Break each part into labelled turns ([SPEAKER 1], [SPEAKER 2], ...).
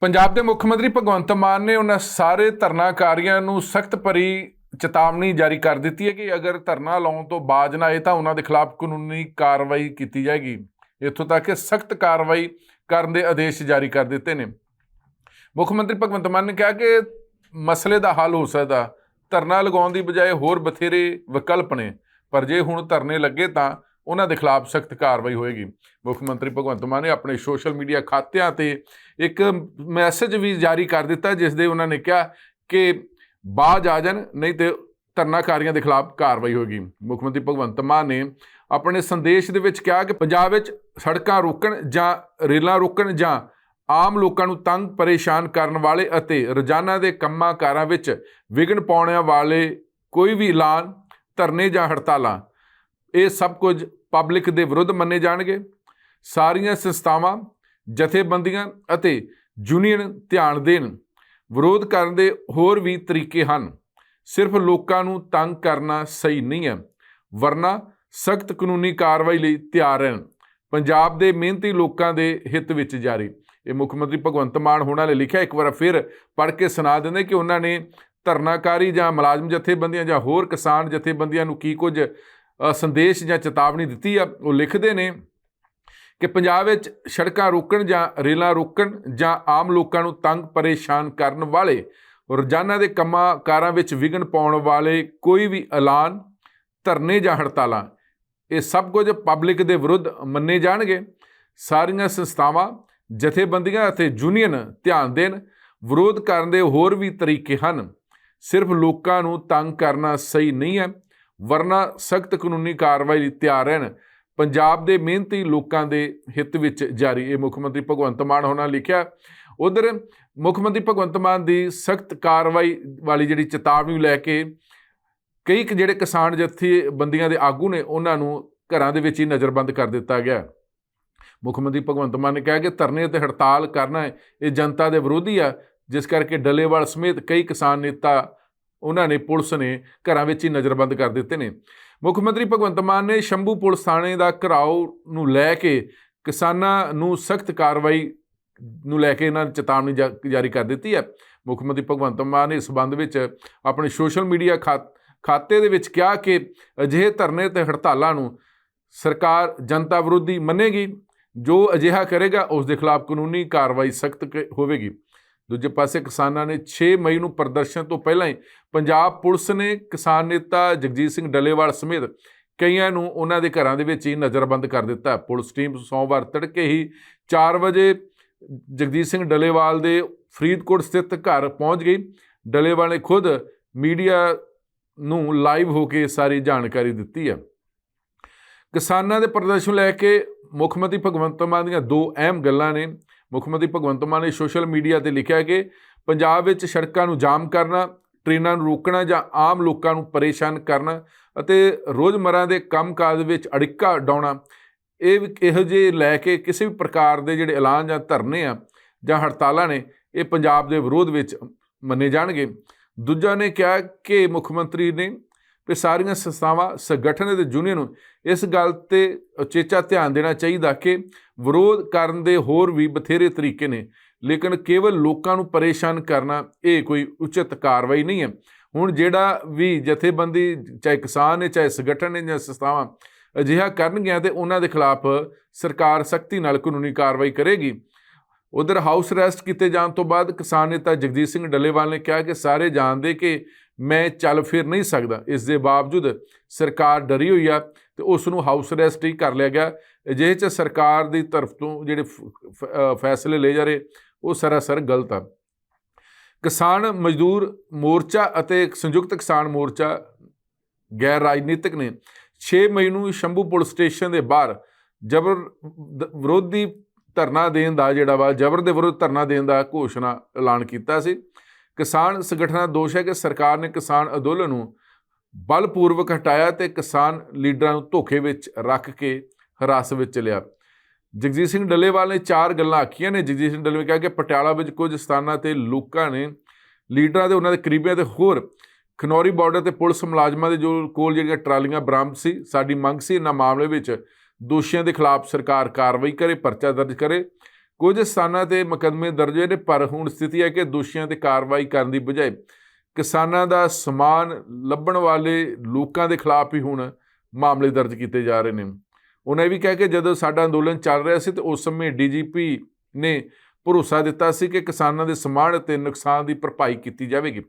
[SPEAKER 1] ਪੰਜਾਬ ਦੇ ਮੁੱਖ ਮੰਤਰੀ ਭਗਵੰਤ ਮਾਨ ਨੇ ਉਹਨਾਂ ਸਾਰੇ ਧਰਨਾਕਾਰੀਆਂ ਨੂੰ ਸਖਤ ਭਰੀ ਚੇਤਾਵਨੀ ਜਾਰੀ ਕਰ ਦਿੱਤੀ ਹੈ ਕਿ ਅਗਰ ਧਰਨਾ ਲਾਉਣ ਤੋਂ ਬਾਜ ਨਾ ਆਏ ਤਾਂ ਉਹਨਾਂ ਦੇ ਖਿਲਾਫ ਕਾਨੂੰਨੀ ਕਾਰਵਾਈ ਕੀਤੀ ਜਾਏਗੀ। ਇੱਥੋਂ ਤੱਕ ਕਿ ਸਖਤ ਕਾਰਵਾਈ ਕਰਨ ਦੇ ਆਦੇਸ਼ ਜਾਰੀ ਕਰ ਦਿੱਤੇ ਨੇ। ਮੁੱਖ ਮੰਤਰੀ ਭਗਵੰਤ ਮਾਨ ਨੇ ਕਿਹਾ ਕਿ ਮਸਲੇ ਦਾ ਹੱਲ ਹੋ ਸਕਦਾ। ਧਰਨਾ ਲਗਾਉਣ ਦੀ ਬਜਾਏ ਹੋਰ ਬਥੇਰੇ ਵਿਕਲਪ ਨੇ। ਪਰ ਜੇ ਹੁਣ ਧਰਨੇ ਲੱਗੇ ਤਾਂ ਉਹਨਾਂ ਦੇ ਖਿਲਾਫ ਸਖਤ ਕਾਰਵਾਈ ਹੋਏਗੀ। ਮੁੱਖ ਮੰਤਰੀ ਭਗਵੰਤ ਮਾਨ ਨੇ ਆਪਣੇ ਸੋਸ਼ਲ ਮੀਡੀਆ ਖਾਤਿਆਂ ਤੇ ਇੱਕ ਮੈਸੇਜ ਵੀ ਜਾਰੀ ਕਰ ਦਿੱਤਾ, ਜਿਸ ਦੇ ਉਹਨਾਂ ਨੇ ਕਿਹਾ ਕਿ ਬਾਜ ਆ ਜਾਣ, ਨਹੀਂ ਤੇ ਧਰਨਾਕਾਰੀਆਂ ਦੇ ਖਿਲਾਫ ਕਾਰਵਾਈ ਹੋਏਗੀ। ਮੁੱਖ ਮੰਤਰੀ ਭਗਵੰਤ ਮਾਨ ਨੇ ਆਪਣੇ ਸੰਦੇਸ਼ ਦੇ ਵਿੱਚ ਕਿਹਾ ਕਿ ਪੰਜਾਬ ਵਿੱਚ ਸੜਕਾਂ ਰੋਕਣ ਜਾਂ ਰੇਲਾਂ ਰੋਕਣ ਜਾਂ ਆਮ ਲੋਕਾਂ ਨੂੰ ਤੰਗ ਪਰੇਸ਼ਾਨ ਕਰਨ ਵਾਲੇ ਅਤੇ ਰੋਜ਼ਾਨਾ ਦੇ ਕੰਮਾਂ ਕਾਰਾਂ ਵਿੱਚ ਵਿਘਨ ਪਾਉਣ ਵਾਲੇ ਕੋਈ ਵੀ ਐਲਾਨ, ਧਰਨੇ ਜਾਂ ਹੜਤਾਲਾਂ, ਇਹ ਸਭ ਕੁਝ ਪਬਲਿਕ ਦੇ ਵਿਰੁੱਧ ਮੰਨੇ ਜਾਣਗੇ। ਸਾਰੀਆਂ ਸੰਸਥਾਵਾਂ, ਜਥੇਬੰਦੀਆਂ ਅਤੇ ਯੂਨੀਅਨ ਧਿਆਨ ਦੇਣ। ਵਿਰੋਧ ਕਰਨ ਦੇ ਹੋਰ ਵੀ ਤਰੀਕੇ ਹਨ। ਸਿਰਫ ਲੋਕਾਂ ਨੂੰ ਤੰਗ ਕਰਨਾ ਸਹੀ ਨਹੀਂ ਹੈ। ਵਰਨਾ ਸਖਤ ਕਾਨੂੰਨੀ ਕਾਰਵਾਈ ਲਈ ਤਿਆਰ ਰਹਿਣ। ਪੰਜਾਬ ਦੇ ਮਿਹਨਤੀ ਲੋਕਾਂ ਦੇ ਹਿੱਤ ਵਿੱਚ ਜਾਰੀ। ਇਹ ਮੁੱਖ ਮੰਤਰੀ ਭਗਵੰਤ ਮਾਨ ਹੋਣਾ ਨੇ ਲਿਖਿਆ ਇੱਕ ਵਾਰ ਫਿਰ ਪੜ੍ਹ ਕੇ ਸੁਣਾ ਦਿੰਦੇ ਕਿ ਉਹਨਾਂ ਨੇ ਧਰਨਾਕਾਰੀ ਜਾਂ ਮੁਲਾਜ਼ਮ ਜਥੇਬੰਦੀਆਂ ਜਾਂ ਹੋਰ ਕਿਸਾਨ ਜਥੇਬੰਦੀਆਂ ਨੂੰ ਕੀ ਕੁਝ ਸੰਦੇਸ਼ ਜਾਂ ਚੇਤਾਵਨੀ ਦਿੱਤੀ ਆ, ਉਹ ਲਿਖਦੇ ਨੇ ਕਿ ਪੰਜਾਬ ਵਿੱਚ ਸੜਕਾਂ ਰੋਕਣ ਜਾਂ ਰੇਲਾਂ ਰੋਕਣ ਜਾਂ ਆਮ ਲੋਕਾਂ ਨੂੰ ਤੰਗ ਪਰੇਸ਼ਾਨ ਕਰਨ ਵਾਲੇ ਰੋਜ਼ਾਨਾ ਦੇ ਕੰਮਾਂ ਕਾਰਾਂ ਵਿੱਚ ਵਿਘਨ ਪਾਉਣ ਵਾਲੇ ਕੋਈ ਵੀ ਐਲਾਨ, ਧਰਨੇ ਜਾਂ ਹੜਤਾਲਾਂ, ਇਹ ਸਭ ਕੁਝ ਪਬਲਿਕ ਦੇ ਵਿਰੁੱਧ ਮੰਨੇ ਜਾਣਗੇ। ਸਾਰੀਆਂ ਸੰਸਥਾਵਾਂ, ਜਥੇਬੰਦੀਆਂ ਅਤੇ ਯੂਨੀਅਨ ਧਿਆਨ ਦੇਣ, ਵਿਰੋਧ ਕਰਨ ਦੇ ਹੋਰ ਵੀ ਤਰੀਕੇ ਹਨ। ਸਿਰਫ ਲੋਕਾਂ ਨੂੰ ਤੰਗ ਕਰਨਾ ਸਹੀ ਨਹੀਂ ਹੈ। ਵਰਨਾ ਸਖਤ ਕਾਨੂੰਨੀ ਕਾਰਵਾਈ ਲਈ ਤਿਆਰ ਰਹਿਣ। ਪੰਜਾਬ ਦੇ ਮਿਹਨਤੀ ਲੋਕਾਂ ਦੇ ਹਿੱਤ ਵਿੱਚ ਜਾਰੀ। ਇਹ ਮੁੱਖ ਮੰਤਰੀ ਭਗਵੰਤ ਮਾਨ ਹੋਣਾ ਲਿਖਿਆ। ਉਧਰ ਮੁੱਖ ਮੰਤਰੀ ਭਗਵੰਤ ਮਾਨ ਦੀ ਸਖਤ ਕਾਰਵਾਈ ਵਾਲੀ ਜਿਹੜੀ ਚੇਤਾਵਨੀ ਲੈ ਕੇ ਕਈ ਜਿਹੜੇ ਕਿਸਾਨ ਜੱਥੇ ਬੰਦੀਆਂ ਦੇ ਆਗੂ ਨੇ, ਉਹਨਾਂ ਨੂੰ ਘਰਾਂ ਦੇ ਵਿੱਚ ਹੀ ਨਜ਼ਰਬੰਦ ਕਰ ਦਿੱਤਾ ਗਿਆ। ਮੁੱਖ ਮੰਤਰੀ ਭਗਵੰਤ ਮਾਨ ਨੇ ਕਿਹਾ ਕਿ ਧਰਨੇ ਅਤੇ ਹੜਤਾਲ ਕਰਨਾ ਇਹ ਜਨਤਾ ਦੇ ਵਿਰੋਧੀ ਆ, ਜਿਸ ਕਰਕੇ ਡੱਲੇਵਾਲ ਸਮੇਤ ਕਈ ਕਿਸਾਨ ਨੇਤਾ ਉਹਨਾਂ ਨੇ ਪੁਲਿਸ ਨੇ ਘਰਾਂ ਵਿੱਚ ਹੀ ਨਜ਼ਰਬੰਦ ਕਰ ਦਿੱਤੇ ਨੇ। ਮੁੱਖ ਮੰਤਰੀ ਭਗਵੰਤ ਮਾਨ ਨੇ ਸ਼ੰਭੂ ਪੁਲਿਸ ਥਾਣੇ ਦਾ ਘਰਾਓ ਨੂੰ ਲੈ ਕੇ ਕਿਸਾਨਾਂ ਨੂੰ ਸਖਤ ਕਾਰਵਾਈ ਨੂੰ ਲੈ ਕੇ ਇਹਨਾਂ ਨੇ ਚੇਤਾਵਨੀ ਜਾ- ਜਾਰੀ ਕਰ ਦਿੱਤੀ ਹੈ। ਮੁੱਖ ਮੰਤਰੀ ਭਗਵੰਤ ਮਾਨ ਨੇ ਇਸ ਸੰਬੰਧ ਵਿੱਚ ਆਪਣੇ ਸੋਸ਼ਲ ਮੀਡੀਆ ਖਾਤੇ ਦੇ ਵਿੱਚ ਕਿਹਾ ਕਿ ਅਜਿਹੇ ਧਰਨੇ ਤੇ ਹੜਤਾਲਾਂ ਨੂੰ ਸਰਕਾਰ ਜਨਤਾ ਵਿਰੋਧੀ ਮੰਨੇਗੀ। ਜੋ ਅਜਿਹਾ ਕਰੇਗਾ, ਉਸ ਦੇ ਖਿਲਾਫ ਕਾਨੂੰਨੀ ਕਾਰਵਾਈ ਸਖਤ ਹੋਵੇਗੀ। ਦੂਜੇ ਪਾਸੇ ਕਿਸਾਨਾਂ ਨੇ 6 ਮਈ ਨੂੰ ਪ੍ਰਦਰਸ਼ਨ ਤੋਂ ਪਹਿਲਾਂ ਹੀ ਪੰਜਾਬ ਪੁਲਿਸ ਨੇ ਕਿਸਾਨ ਨੇਤਾ ਜਗਜੀਤ ਸਿੰਘ ਡੱਲੇਵਾਲ ਸਮੇਤ ਕਈਆਂ ਨੂੰ ਉਹਨਾਂ ਦੇ ਘਰਾਂ ਦੇ ਵਿੱਚ ਹੀ ਨਜ਼ਰਬੰਦ ਕਰ ਦਿੱਤਾ। ਪੁਲਿਸ ਟੀਮ ਸੋਮਵਾਰ ਤੜਕੇ ਹੀ 4 ਵਜੇ ਜਗਜੀਤ ਸਿੰਘ ਡੱਲੇਵਾਲ ਦੇ ਫਰੀਦਕੋਟ ਸਥਿਤ ਘਰ ਪਹੁੰਚ ਗਈ। ਡੱਲੇਵਾਲ ਨੇ ਖੁਦ ਮੀਡੀਆ ਨੂੰ ਲਾਈਵ ਹੋ ਕੇ ਸਾਰੀ ਜਾਣਕਾਰੀ ਦਿੱਤੀ ਹੈ। ਕਿਸਾਨਾਂ ਦੇ ਪ੍ਰਦਰਸ਼ਨ ਲੈ ਕੇ ਮੁੱਖ ਮੰਤਰੀ ਭਗਵੰਤ ਮਾਨ ਦੀਆਂ ਦੋ ਅਹਿਮ ਗੱਲਾਂ ਨੇ। ਮੁੱਖ ਮੰਤਰੀ ਭਗਵੰਤ ਮਾਨ ਨੇ ਸੋਸ਼ਲ ਮੀਡੀਆ ਤੇ ਲਿਖਿਆ ਕਿ ਪੰਜਾਬ ਵਿੱਚ ਸੜਕਾਂ ਨੂੰ ਜਾਮ ਕਰਨਾ, ਟ੍ਰੇਨਾਂ ਨੂੰ ਰੋਕਣਾ ਜਾਂ ਆਮ ਲੋਕਾਂ ਨੂੰ ਪਰੇਸ਼ਾਨ ਕਰਨਾ ਅਤੇ ਰੋਜ਼ਮਰਾ ਦੇ ਕੰਮਕਾਜ ਵਿੱਚ ਅੜਿੱਕਾ ਡਾਉਣਾ, ਇਹ ਵੀ ਇਹੋ ਜਿਹੇ ਲੈ ਕੇ ਕਿਸੇ ਵੀ ਪ੍ਰਕਾਰ ਦੇ ਜਿਹੜੇ ਐਲਾਨ ਜਾਂ ਧਰਨੇ ਆ ਜਾਂ ਹੜਤਾਲਾਂ ਨੇ, ਇਹ ਪੰਜਾਬ ਦੇ ਵਿਰੋਧ ਵਿੱਚ ਮੰਨੇ ਜਾਣਗੇ। ਦੂਜਾ ਨੇ ਕਿਹਾ ਕਿ ਮੁੱਖ ਮੰਤਰੀ ਨੇ ਕਿ ਸਾਰੀਆਂ ਸੰਸਥਾਵਾਂ, ਸੰਗਠਨ ਅਤੇ ਯੂਨੀਅਨ ਨੂੰ ਇਸ ਗੱਲ ਤੇ ਉਚੇਚਾ ਧਿਆਨ ਦੇਣਾ ਚਾਹੀਦਾ ਕਿ ਵਿਰੋਧ ਕਰਨ ਦੇ ਹੋਰ ਵੀ ਬਥੇਰੇ ਤਰੀਕੇ ਨੇ, ਲੇਕਿਨ ਕੇਵਲ ਲੋਕਾਂ ਨੂੰ ਪਰੇਸ਼ਾਨ ਕਰਨਾ ਇਹ ਕੋਈ ਉਚਿਤ ਕਾਰਵਾਈ ਨਹੀਂ ਹੈ। ਹੁਣ ਜਿਹੜਾ ਵੀ ਜਥੇਬੰਦੀ, ਚਾਹੇ ਕਿਸਾਨ ਨੇ, ਚਾਹੇ ਸੰਗਠਨ ਨੇ ਜਾਂ ਸੰਸਥਾਵਾਂ ਅਜਿਹਾ ਕਰਨਗੀਆਂ ਤੇ ਉਹਨਾਂ ਦੇ ਖਿਲਾਫ ਸਰਕਾਰ ਸਖਤੀ ਨਾਲ ਕਾਨੂੰਨੀ ਕਾਰਵਾਈ ਕਰੇਗੀ। ਉਧਰ ਹਾਊਸ ਅਰੈਸਟ ਕੀਤੇ ਜਾਣ ਤੋਂ ਬਾਅਦ ਕਿਸਾਨ ਨੇਤਾ ਜਗਜੀਤ ਸਿੰਘ ਡੱਲੇਵਾਲ ਨੇ ਕਿਹਾ ਕਿ ਸਾਰੇ ਜਾਣਦੇ ਕਿ ਮੈਂ ਚੱਲ ਫਿਰ ਨਹੀਂ ਸਕਦਾ। ਇਸ ਦੇ ਬਾਵਜੂਦ ਸਰਕਾਰ ਡਰੀ ਹੋਈ ਆ। ਤੇ ਉਸ ਨੂੰ ਹਾਊਸ ਅਰੈਸਟ ਹੀ ਕਰ ਲਿਆ ਗਿਆ। ਅਜਿਹੇ ਚ ਸਰਕਾਰ ਦੀ ਤਰਫ ਤੋਂ ਜਿਹੜੇ ਫੈਸਲੇ ਲਏ ਜਾ ਰਹੇ, ਉਹ ਸਰਾਸਰ ਗਲਤ ਆ। ਕਿਸਾਨ ਮਜ਼ਦੂਰ ਮੋਰਚਾ ਅਤੇ ਸੰਯੁਕਤ ਕਿਸਾਨ ਮੋਰਚਾ ਗੈਰ ਰਾਜਨੀਤਿਕ ਨੇ 6 ਮਈ ਨੂੰ ਸ਼ੰਭੂ ਪੁਲਿਸ ਸਟੇਸ਼ਨ ਦੇ ਬਾਹਰ ਜਬਰ ਵਿਰੋਧੀ ਧਰਨਾ ਦੇਣ ਦਾ ਜਿਹੜਾ ਵਾ, ਜਬਰ ਦੇ ਵਿਰੁੱਧ ਧਰਨਾ ਦੇਣ ਦਾ ਘੋਸ਼ਣਾ ਐਲਾਨ ਕੀਤਾ ਸੀ। ਕਿਸਾਨ ਸੰਗਠਨਾਂ ਦਾ ਦੋਸ਼ ਹੈ ਕਿ ਸਰਕਾਰ ਨੇ ਕਿਸਾਨ ਅੰਦੋਲਨ ਨੂੰ ਬਲਪੂਰਵਕ ਹਟਾਇਆ ਤੇ ਕਿਸਾਨ ਲੀਡਰਾਂ ਨੂੰ ਧੋਖੇ ਵਿੱਚ ਰੱਖ ਕੇ ਹਿਰਾਸਤ ਵਿੱਚ ਲਿਆ। ਜਗਜੀਤ ਸਿੰਘ ਡੱਲੇਵਾਲ ਨੇ ਚਾਰ ਗੱਲਾਂ ਆਖੀਆਂ ਨੇ। ਜਗਜੀਤ ਸਿੰਘ ਡੱਲੇਵਾਲ ਕਿਹਾ ਕਿ ਪਟਿਆਲਾ ਵਿੱਚ ਕੁਝ ਸਥਾਨਾਂ ਤੇ ਲੋਕਾਂ ਨੇ ਲੀਡਰਾਂ ਦੇ, ਉਹਨਾਂ ਦੇ ਕਰੀਬੀਆਂ ਤੇ ਹੋਰ ਖਨੌਰੀ ਬਾਰਡਰ ਤੇ ਪੁਲਿਸ ਮੁਲਾਜ਼ਮਾਂ ਦੇ ਜੋ ਕੋਲ ਜਿਹੜੀਆਂ ਟਰਾਲੀਆਂ ਬਰਾਮਦ ਸੀ, ਸਾਡੀ ਮੰਗ ਸੀ ਇਹਨਾਂ ਮਾਮਲੇ ਵਿੱਚ ਦੋਸ਼ੀਆਂ ਦੇ ਖਿਲਾਫ ਸਰਕਾਰ ਕਾਰਵਾਈ ਕਰੇ, ਪਰਚਾ ਦਰਜ ਕਰੇ। ਕੁਝ ਸਥਾਨਾਂ ਤੇ ਮੁਕੱਦਮੇ ਦਰਜ ਹੋਏ ਨੇ, ਪਰ ਹੁਣ ਸਥਿਤੀ ਹੈ ਕਿ ਦੋਸ਼ੀਆਂ ਤੇ ਕਾਰਵਾਈ ਕਰਨ ਦੀ ਬਜਾਏ ਕਿਸਾਨਾਂ ਦਾ ਸਮਾਨ ਲੱਭਣ ਵਾਲੇ ਲੋਕਾਂ ਦੇ ਖਿਲਾਫ ਹੀ ਹੁਣ ਮਾਮਲੇ ਦਰਜ ਕੀਤੇ ਜਾ ਰਹੇ ਨੇ। ਉਹਨਾਂ ਇਹ ਵੀ ਕਿਹਾ ਕਿ ਜਦੋਂ ਸਾਡਾ ਅੰਦੋਲਨ ਚੱਲ ਰਿਹਾ ਸੀ ਤੇ ਉਸ ਸਮੇਂ ਡੀਜੀਪੀ ਨੇ ਭਰੋਸਾ ਦਿੱਤਾ ਸੀ ਕਿ ਕਿਸਾਨਾਂ ਦੇ ਸਮਾਨ ਅਤੇ ਨੁਕਸਾਨ ਦੀ ਭਰਪਾਈ ਕੀਤੀ ਜਾਵੇਗੀ।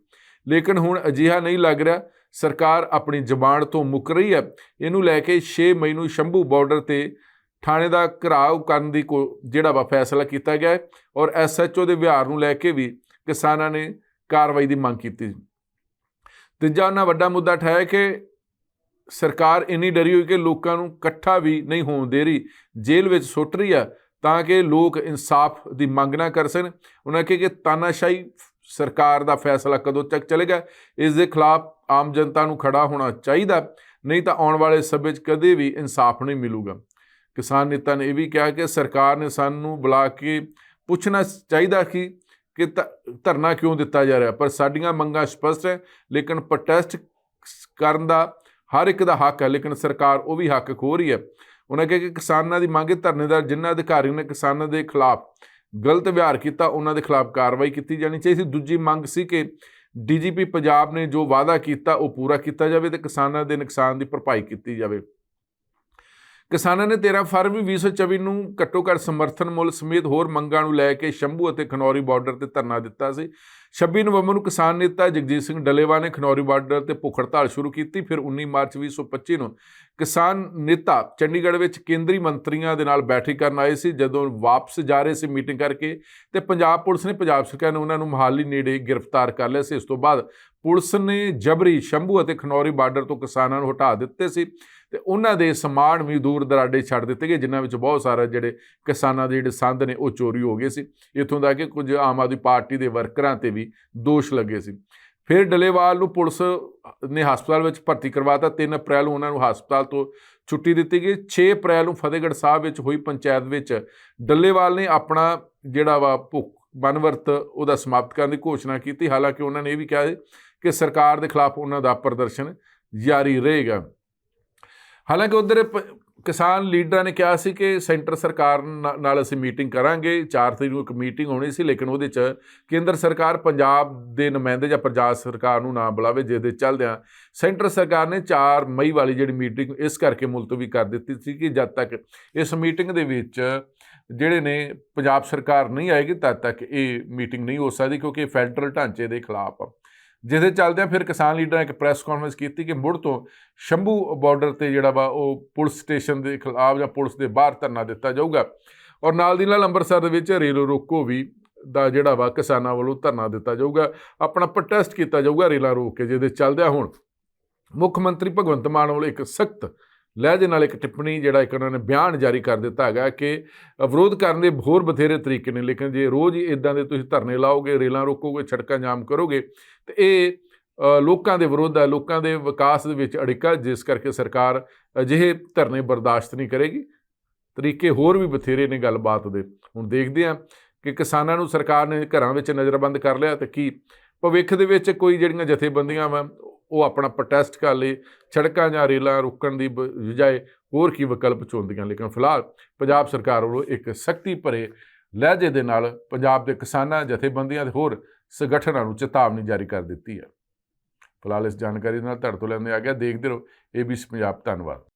[SPEAKER 1] ਲੇਕਿਨ ਹੁਣ ਅਜਿਹਾ ਨਹੀਂ ਲੱਗ ਰਿਹਾ। ਸਰਕਾਰ ਆਪਣੀ ਜ਼ਬਾਨ ਤੋਂ ਮੁੱਕ ਰਹੀ ਹੈ। ਇਹਨੂੰ ਲੈ ਕੇ 6 ਮਈ ਨੂੰ ਸ਼ੰਭੂ ਬਾਰਡਰ ਤੇ ਥਾਣੇ ਦਾ ਘਰਾਓ ਕਰਨ ਦੀ ਕੋ ਜਿਹੜਾ ਵਾ ਫੈਸਲਾ ਕੀਤਾ ਗਿਆ ਹੈ। ਔਰ ਐਸਐਚਓ ਦੇ ਵਿਹਾਰ ਨੂੰ ਲੈ ਕੇ ਵੀ ਕਿਸਾਨਾਂ ਨੇ ਕਾਰਵਾਈ ਦੀ ਮੰਗ ਕੀਤੀ। ਤੀਜਾ ਉਹਨਾਂ ਵੱਡਾ ਮੁੱਦਾ ਠਾਇਆ ਕਿ ਸਰਕਾਰ ਇੰਨੀ ਡਰੀ ਹੋਈ ਕਿ ਲੋਕਾਂ ਨੂੰ ਇਕੱਠਾ ਵੀ ਨਹੀਂ ਹੋਣ ਦੇ ਰਹੀ, ਜੇਲ੍ਹ ਵਿੱਚ ਸੁੱਟ ਰਹੀ ਆ, ਤਾਂ ਕਿ ਲੋਕ ਇਨਸਾਫ ਦੀ ਮੰਗ ਨਾ ਕਰ ਸਕਣ। ਉਹਨਾਂ ਕਿਹਾ ਕਿ ਤਾਨਾਸ਼ਾਹੀ ਸਰਕਾਰ ਦਾ ਫੈਸਲਾ ਕਦੋਂ ਤੱਕ ਚੱਲੇਗਾ, ਇਸ ਦੇ ਖਿਲਾਫ ਆਮ ਜਨਤਾ ਨੂੰ ਖੜਾ ਹੋਣਾ ਚਾਹੀਦਾ, ਨਹੀਂ ਤਾਂ ਆਉਣ ਵਾਲੇ ਸਮੇਂ 'ਚ ਕਦੇ ਵੀ ਇਨਸਾਫ ਨਹੀਂ ਮਿਲੂਗਾ। ਕਿਸਾਨ ਨੇਤਾ ਨੇ ਇਹ ਵੀ ਕਿਹਾ ਕਿ ਸਰਕਾਰ ਨੇ ਸਾਨੂੰ ਬੁਲਾ ਕੇ ਪੁੱਛਣਾ ਚਾਹੀਦਾ ਕਿ ਕਿ ਧਰਨਾ ਕਿਉਂ ਦਿੱਤਾ ਜਾ ਰਿਹਾ? ਪਰ ਸਾਡੀਆਂ ਮੰਗਾਂ ਸਪਸ਼ਟ ਹੈ, ਲੇਕਿਨ ਪ੍ਰੋਟੈਸਟ ਕਰਨ ਦਾ ਹਰ ਇੱਕ ਦਾ ਹੱਕ ਹੈ, ਲੇਕਿਨ ਸਰਕਾਰ ਉਹ ਵੀ ਹੱਕ ਖੋ ਰਹੀ ਹੈ। ਉਹਨਾਂ ਕਿਹਾ ਕਿ ਕਿਸਾਨਾਂ ਦੀ ਮੰਗ ਹੈ ਧਰਨੇ ਦਾ, ਜਿਨ੍ਹਾਂ ਅਧਿਕਾਰੀ ਨੇ ਕਿਸਾਨਾਂ ਦੇ ਖਿਲਾਫ ਗਲਤ ਵਿਹਾਰ ਕੀਤਾ, ਉਹਨਾਂ ਦੇ ਖਿਲਾਫ ਕਾਰਵਾਈ ਕੀਤੀ ਜਾਣੀ ਚਾਹੀਦੀ ਸੀ। ਦੂਜੀ ਮੰਗ ਸੀ ਕਿ ਡੀਜੀਪੀ ਪੰਜਾਬ ਨੇ ਜੋ ਵਾਅਦਾ ਕੀਤਾ, ਉਹ ਪੂਰਾ ਕੀਤਾ ਜਾਵੇ ਤੇ ਕਿਸਾਨਾਂ ਦੇ ਨੁਕਸਾਨ ਦੀ ਭਰਪਾਈ ਕੀਤੀ ਜਾਵੇ। ਕਿਸਾਨਾਂ ਨੇ 13 ਫਰਵਰੀ 2024 ਨੂੰ ਘੱਟੋ ਘੱਟ ਸਮਰਥਨ ਮੁੱਲ ਸਮੇਤ ਹੋਰ ਮੰਗਾਂ ਨੂੰ ਲੈ ਕੇ ਸ਼ੰਭੂ ਅਤੇ ਖਨੌਰੀ ਬਾਰਡਰ ਤੇ ਧਰਨਾ ਦਿੱਤਾ ਸੀ। 26 ਨਵੰਬਰ ਨੂੰ ਕਿਸਾਨ ਨੇਤਾ ਜਗਜੀਤ ਸਿੰਘ ਡੱਲੇਵਾਲ ਨੇ ਖਨੌਰੀ ਬਾਰਡਰ ਤੇ ਭੁੱਖ ਹੜਤਾਲ ਸ਼ੁਰੂ ਕੀਤੀ। ਫਿਰ 19 ਮਾਰਚ 2025 ਨੂੰ ਕਿਸਾਨ ਨੇਤਾ ਚੰਡੀਗੜ੍ਹ ਵਿੱਚ ਕੇਂਦਰੀ ਮੰਤਰੀਆਂ ਦੇ ਨਾਲ ਬੈਠਕ ਕਰਨ ਆਏ ਸੀ। ਜਦੋਂ ਵਾਪਸ ਜਾ ਰਹੇ ਸੀ ਮੀਟਿੰਗ ਕਰਕੇ ਤੇ ਪੰਜਾਬ ਪੁਲਿਸ ਨੇ, ਪੰਜਾਬ ਸਰਕਾਰ ਨੇ ਉਹਨਾਂ ਨੂੰ ਮਹਾਲੀ ਨੇੜੇ ਗ੍ਰਿਫਤਾਰ ਕਰ ਲਿਆ ਸੀ। ਇਸ ਤੋਂ ਬਾਅਦ ਪੁਲਿਸ ਨੇ ਜਬਰੀ ਸ਼ੰਭੂ ਅਤੇ ਖਨੌਰੀ ਬਾਰਡਰ ਤੋਂ ਕਿਸਾਨਾਂ ਨੂੰ ਹਟਾ ਦਿੱਤੇ ਸੀ। ਤੇ ਉਹਨਾਂ ਦੇ ਸਮਾਨ ਵੀ ਦੂਰ ਦਰਾਡੇ ਛੱਡ ਦਿੱਤੇ ਗਏ, ਜਿਨ੍ਹਾਂ ਵਿੱਚ ਬਹੁਤ ਸਾਰੇ ਜਿਹੜੇ ਕਿਸਾਨਾਂ ਦੇ ਜਿਹੜੇ ਸੰਦ ਨੇ, ਉਹ ਚੋਰੀ ਹੋ ਗਏ ਸੀ। ਇਥੋਂ ਦਾ ਕਿ ਕੁਝ ਆਮ ਆਦਮੀ ਪਾਰਟੀ ਦੇ ਵਰਕਰਾਂ ਤੇ ਵੀ ਦੋਸ਼ ਲੱਗੇ ਸੀ। ਫਿਰ ਡਲੇਵਾਲ ਨੂੰ ਪੁਲਿਸ ਨੇ ਹਸਪਤਾਲ ਵਿੱਚ ਭਰਤੀ ਕਰਵਾਤਾ। 3 ਅਪ੍ਰੈਲ ਨੂੰ ਉਹਨਾਂ ਨੂੰ ਹਸਪਤਾਲ ਤੋਂ ਛੁੱਟੀ ਦਿੱਤੀ ਗਈ। 6 ਅਪ੍ਰੈਲ ਨੂੰ ਫਤਿਹਗੜ੍ਹ ਸਾਹਿਬ ਵਿੱਚ ਹੋਈ ਪੰਚਾਇਤ ਵਿੱਚ ਡੱਲੇਵਾਲ ਨੇ ਆਪਣਾ ਜਿਹੜਾ ਵਾ ਭੁੱਖ ਬਨਵਰਤ ਉਹਦਾ ਸਮਾਪਤ ਕਰਨ ਦੀ ਘੋਸ਼ਣਾ ਕੀਤੀ। ਹਾਲਾਂਕਿ ਉਹਨਾਂ ਨੇ ਇਹ ਵੀ ਕਿਹਾ ਕਿ ਸਰਕਾਰ ਦੇ ਖਿਲਾਫ ਉਹਨਾਂ ਦਾ ਪ੍ਰਦਰਸ਼ਨ ਜਾਰੀ ਰਹੇਗਾ। ਹਾਲਾਂਕਿ ਉਧਰ ਕਿਸਾਨ ਲੀਡਰਾਂ ਨੇ ਕਿਹਾ ਸੀ ਕਿ ਸੈਂਟਰ ਸਰਕਾਰ ਨਾ- ਨਾਲ ਅਸੀਂ ਮੀਟਿੰਗ ਕਰਾਂਗੇ। 4 ਤਰੀਕ ਨੂੰ ਇੱਕ ਮੀਟਿੰਗ ਹੋਣੀ ਸੀ, ਲੇਕਿਨ ਉਹਦੇ 'ਚ ਕੇਂਦਰ ਸਰਕਾਰ ਪੰਜਾਬ ਦੇ ਨੁਮਾਇੰਦੇ ਜਾਂ ਪੰਜਾਬ ਸਰਕਾਰ ਨੂੰ ਨਾ ਬੁਲਾਵੇ, ਜਿਹਦੇ ਚੱਲਦਿਆਂ ਸੈਂਟਰ ਸਰਕਾਰ ਨੇ 4 ਮਈ ਵਾਲੀ ਜਿਹੜੀ ਮੀਟਿੰਗ, ਇਸ ਕਰਕੇ ਮੁਲਤਵੀ ਕਰ ਦਿੱਤੀ ਸੀ ਕਿ ਜਦ ਤੱਕ ਇਸ ਮੀਟਿੰਗ ਦੇ ਵਿੱਚ ਜਿਹੜੇ ਨੇ ਪੰਜਾਬ ਸਰਕਾਰ ਨਹੀਂ ਆਏਗੀ, ਤਦ ਤੱਕ ਇਹ ਮੀਟਿੰਗ ਨਹੀਂ ਹੋ ਸਕਦੀ, ਕਿਉਂਕਿ ਇਹ ਫੈਡਰਲ ਢਾਂਚੇ ਦੇ ਖਿਲਾਫ ਆ। ਜਿਹਦੇ ਚੱਲਦਿਆਂ ਫਿਰ ਕਿਸਾਨ ਲੀਡਰਾਂ ਨੇ ਇੱਕ ਪ੍ਰੈਸ ਕਾਨਫਰੰਸ ਕੀਤੀ ਕਿ ਮੁੜ ਤੋਂ ਸ਼ੰਭੂ ਬਾਰਡਰ ਤੇ ਜਿਹੜਾ ਵਾ ਉਹ ਪੁਲਿਸ ਸਟੇਸ਼ਨ ਦੇ ਖਿਲਾਫ ਜਾਂ ਪੁਲਿਸ ਦੇ ਬਾਹਰ ਧਰਨਾ ਦਿੱਤਾ ਜਾਊਗਾ। ਔਰ ਨਾਲ ਦੀ ਨਾਲ ਅੰਮ੍ਰਿਤਸਰ ਦੇ ਵਿੱਚ ਰੇਲ ਰੋਕੋ ਵੀ ਦਾ ਜਿਹੜਾ ਵਾ ਕਿਸਾਨਾਂ ਵੱਲੋਂ ਧਰਨਾ ਦਿੱਤਾ ਜਾਊਗਾ। ਆਪਣਾ ਪ੍ਰੋਟੈਸਟ ਕੀਤਾ ਜਾਊਗਾ ਰੇਲਾਂ ਰੋਕ ਕੇ, ਜਿਹਦੇ ਚੱਲਦਿਆਂ ਹੁਣ ਮੁੱਖ ਮੰਤਰੀ ਭਗਵੰਤ ਮਾਨ ਵੱਲੋਂ ਇੱਕ ਸਖਤ ਲਹਿਜੇ ਨਾਲ ਇੱਕ ਟਿੱਪਣੀ ਜਿਹੜਾ ਇੱਕ ਉਹਨਾਂ ਨੇ ਬਿਆਨ ਜਾਰੀ ਕਰ ਦਿੱਤਾ ਹੈਗਾ ਕਿ ਵਿਰੋਧ ਕਰਨ ਦੇ ਹੋਰ ਬਥੇਰੇ ਤਰੀਕੇ ਨੇ, ਲੇਕਿਨ ਜੇ ਰੋਜ਼ ਹੀ ਇਦਾਂ ਦੇ ਤੁਸੀਂ ਧਰਨੇ ਲਾਓਗੇ, ਰੇਲਾਂ ਰੋਕੋਗੇ, ਸੜਕਾਂ ਜਾਮ ਕਰੋਗੇ, ਤੇ ਇਹ ਲੋਕਾਂ ਦੇ ਵਿਰੋਧ ਹੈ, ਲੋਕਾਂ ਦੇ ਵਿਕਾਸ ਦੇ ਵਿੱਚ ਅੜਿੱਕਾ ਜਿਸ ਕਰਕੇ ਸਰਕਾਰ ਅਜਿਹੇ ਧਰਨੇ ਬਰਦਾਸ਼ਤ ਨਹੀਂ ਕਰੇਗੀ। ਤਰੀਕੇ ਹੋਰ ਵੀ ਬਥੇਰੇ ਨੇ ਗੱਲਬਾਤ ਦੇ। ਹੁਣ ਦੇਖਦੇ ਹਾਂ ਕਿ ਕਿਸਾਨਾਂ ਨੂੰ ਸਰਕਾਰ ਨੇ ਘਰਾਂ ਵਿੱਚ ਨਜ਼ਰਬੰਦ ਕਰ ਲਿਆ ਤੇ ਕੀ ਭਵਿੱਖ ਦੇ ਵਿੱਚ ਕੋਈ ਜਿਹੜੀਆਂ ਜਥੇਬੰਦੀਆਂ ਵਾ ਉਹ ਆਪਣਾ ਪ੍ਰੋਟੈਸਟ ਕਰ ਲਈ ਸੜਕਾਂ ਜਾਂ ਰੇਲਾਂ ਰੁਕਣ ਦੀ ਬ- ਬਜਾਏ ਹੋਰ ਕੀ ਵਿਕਲਪ ਚੁਣਦੀਆਂ, ਲੇਕਿਨ ਫਿਲਹਾਲ ਪੰਜਾਬ ਸਰਕਾਰ ਵੱਲੋਂ ਇੱਕ ਸਖਤੀ ਭਰੇ ਲਹਿਜੇ ਦੇ ਨਾਲ ਪੰਜਾਬ ਦੇ ਕਿਸਾਨਾਂ, ਜਥੇਬੰਦੀਆਂ ਤੇ ਹੋਰ ਸੰਗਠਨਾਂ ਨੂੰ ਚੇਤਾਵਨੀ ਜਾਰੀ ਕਰ ਦਿੱਤੀ ਹੈ। ਫਿਲਹਾਲ ਇਸ ਜਾਣਕਾਰੀ ਨਾਲ ਤੁਹਾਡੇ ਤੋਂ ਲੈਂਦੇ ਆ ਗਿਆ, ਦੇਖਦੇ ਰਹੋ ਏਬੀਸੀ ਪੰਜਾਬ, ਧੰਨਵਾਦ।